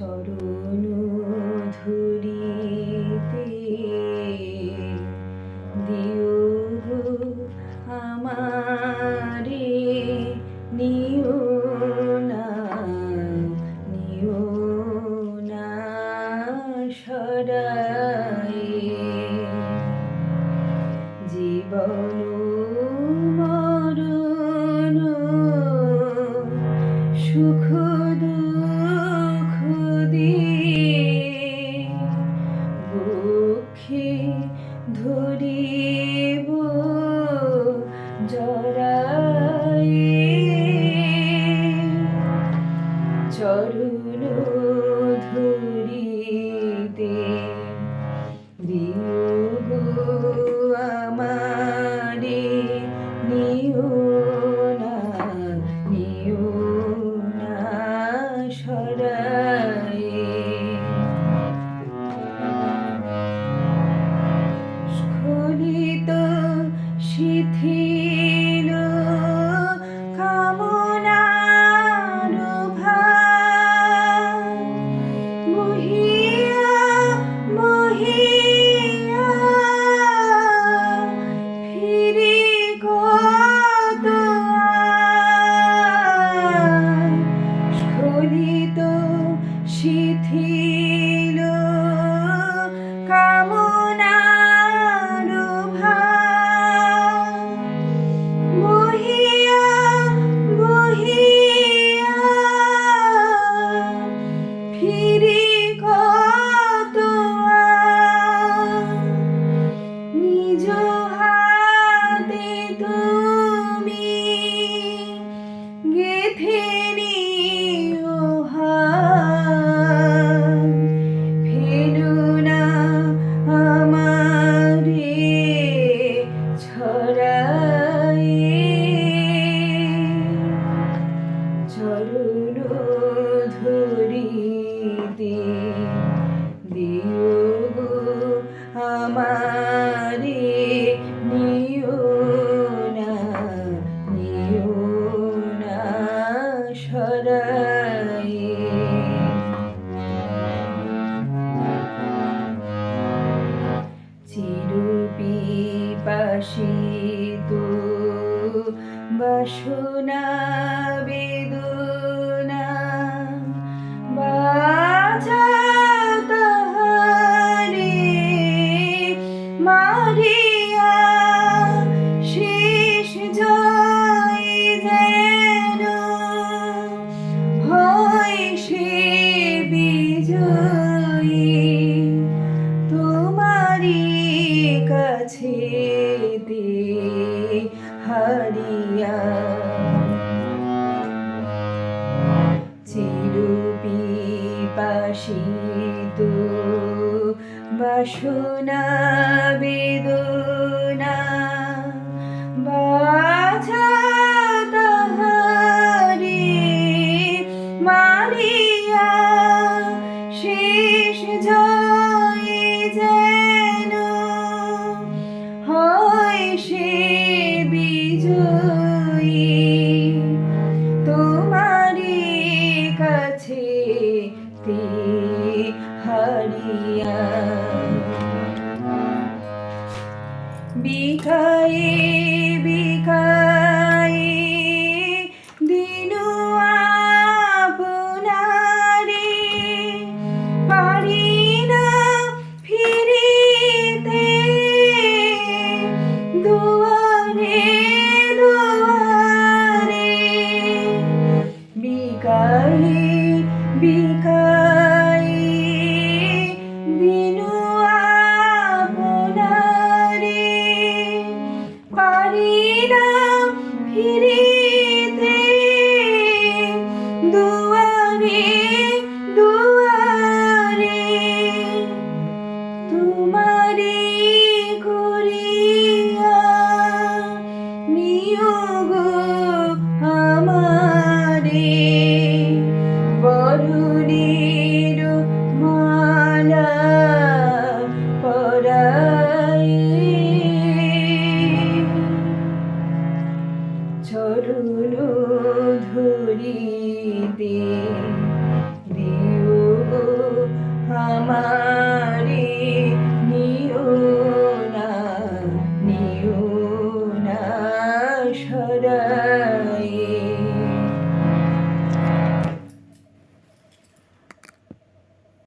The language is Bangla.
চরণ ধরিব জরা lady. বাসিত বসুনা বিদু। দে হারিয়া। চিরুপিপাশি দু বাসনা বেদনা সে বিজয়ী। তোমারি কাছে তে হারিয়া। বিকায়ে